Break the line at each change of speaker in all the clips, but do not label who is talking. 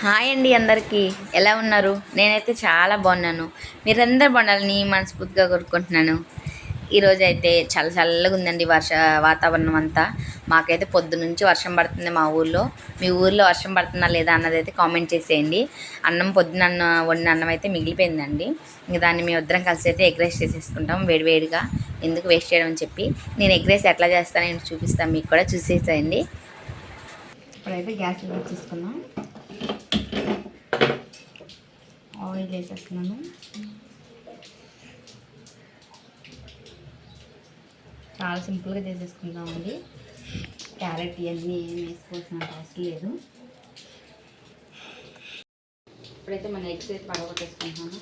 Hi అండి అందరికీ. ఎలా ఉన్నారు? నేనైతే చాలా బాగున్నాను. మీరందరూ బాగుండాలని మనస్ఫూర్తిగా కోరుకుంటున్నాను. ఈరోజు అయితే చాలా చల్లగా ఉందండి వర్ష వాతావరణం అంతా. మాకైతే పొద్దు నుంచి వర్షం పడుతుంది మా ఊర్లో. మీ ఊర్లో వర్షం పడుతుందా లేదా అన్నది అయితే కామెంట్ చేసేయండి. అన్నం పొద్దున అన్న వండిన అన్నం అయితే మిగిలిపోయిందండి. ఇంక దాన్ని మేము ఇద్దరం కలిసి అయితే ఎగ్ రైస్ చేసేసుకుంటాం వేడివేడిగా. ఎందుకు వేస్ట్ చేయడం అని చెప్పి నేను ఎగ్ రైస్ ఎట్లా చేస్తానో చూపిస్తాను. మీకు కూడా చూసేసేయండి. ఇప్పుడైతే గ్యాస్ తీసుకుందాం వేసేస్తున్నాను చాలా సింపుల్గా చేసేసుకుందామండి క్యారెట్ ఇవన్నీ ఏం వేసుకోవాల్సిన అవసరం లేదు. ఇప్పుడైతే మన ఎగ్స్ అయితే పడగొట్టేసుకుంటున్నాను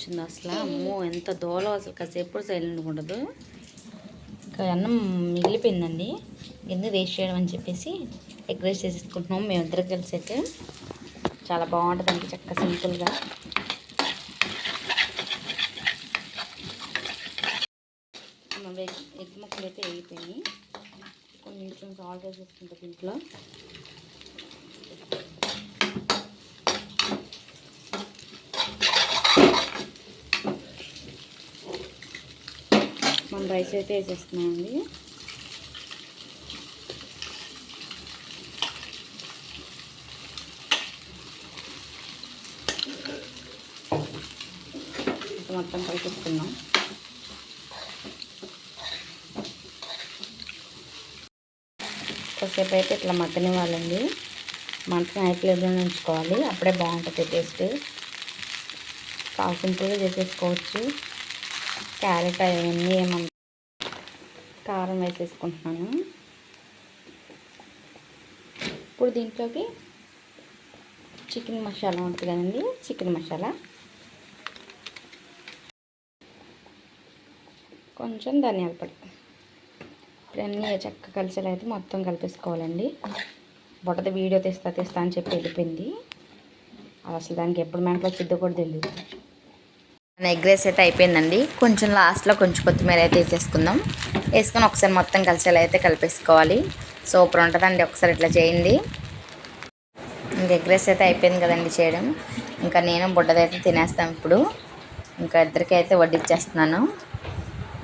వచ్చింది అసలు. అమ్మో ఎంత దోలో అసలు. కాసేపు సైలెంట్గా ఉండదు. ఇంకా అన్నం మిగిలిపోయిందండి. ఎందుకు వేస్ట్ చేయడం అని చెప్పేసి ఎగ్ రైస్ చేసేసుకుంటున్నాం మేమిద్దరు కలిసి అయితే. చాలా బాగుంటుందండి చక్క సింపుల్గా ఎగ్ ఎగ్ ముక్కలు అయితే వేగిపోయినాయి. కొంచెం సాల్ట్ వేసేసుకుంటా దీంట్లో. మనం రైస్ అయితే వేసేస్తున్నామండి మొత్తం కలిపిస్తున్నాం కొద్దిసేపు అయితే ఇట్లా మగ్గనివ్వాలండి. మంటను హై ఫ్లేమ్లో ఉంచుకోవాలి. అప్పుడే బాగుంటుంది టేస్ట్. చాలా సింపుల్గా చేసేసుకోవచ్చు. క్యారెట్ అవన్నీ ఏమన్నా కారం వేసేసుకుంటున్నాను. ఇప్పుడు దీంట్లోకి చికెన్ మసాలా ఉంటుంది కదండి చికెన్ మసాలా. కొంచెం ధనియాల పొడి. ఇవన్నీ చక్కగా కలిసేలా అయితే మొత్తం కలిపేసుకోవాలండి. బొట్టద వీడియో తెస్తా తెస్తా అని చెప్పి వెళ్ళిపోయింది. అసలు దానికి ఎప్పుడు మెంట్లో వచ్చిద్దో కూడా తెలియదు ఎగ్ రైస్ అయితే అయిపోయిందండి. కొంచెం లాస్ట్లో కొంచెం కొత్తిమీర అయితే వేసేసుకుందాం. వేసుకొని ఒకసారి మొత్తం కలిసేలా అయితే కలిపేసుకోవాలి. సూపర్ ఉంటుందండి. ఒకసారి ఇట్లా చేయండి. ఇంకా ఎగ్ రైస్ అయితే అయిపోయింది కదండి చేయడం. ఇంకా నేను బుడ్డదైతే తినేస్తాను ఇప్పుడు. ఇంకా ఇద్దరికి అయితే వడ్డిచ్చేస్తున్నాను.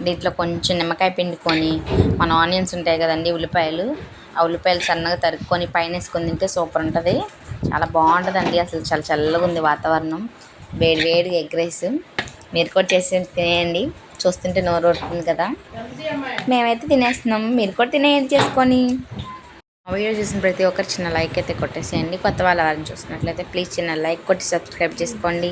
దీంట్లో కొంచెం నిమ్మకాయ పిండుకొని మన ఆనియన్స్ ఉంటాయి కదండి ఉల్లిపాయలు. ఆ ఉల్లిపాయలు సన్నగా తరుక్కొని పైన వేసుకొని తింటే సూపర్ ఉంటుంది. చాలా బాగుంటుందండి. అసలు చాలా చల్లగా ఉంది వాతావరణం. వేడి వేడిగా ఎగ్ రైస్. మీరు కూడా చేసి తినేయండి. చూస్తుంటే నోరు వస్తుంది కదా. మేమైతే తినేస్తున్నాం. మీరు కూడా తినేయండి చేసుకొని. వీడియో చూసిన ప్రతి ఒక్కరు చిన్న లైక్ అయితే కొట్టేసేయండి. కొత్త వాళ్ళ వారిని చూసినట్లయితే ప్లీజ్ చిన్న లైక్ కొట్టి సబ్స్క్రైబ్ చేసుకోండి.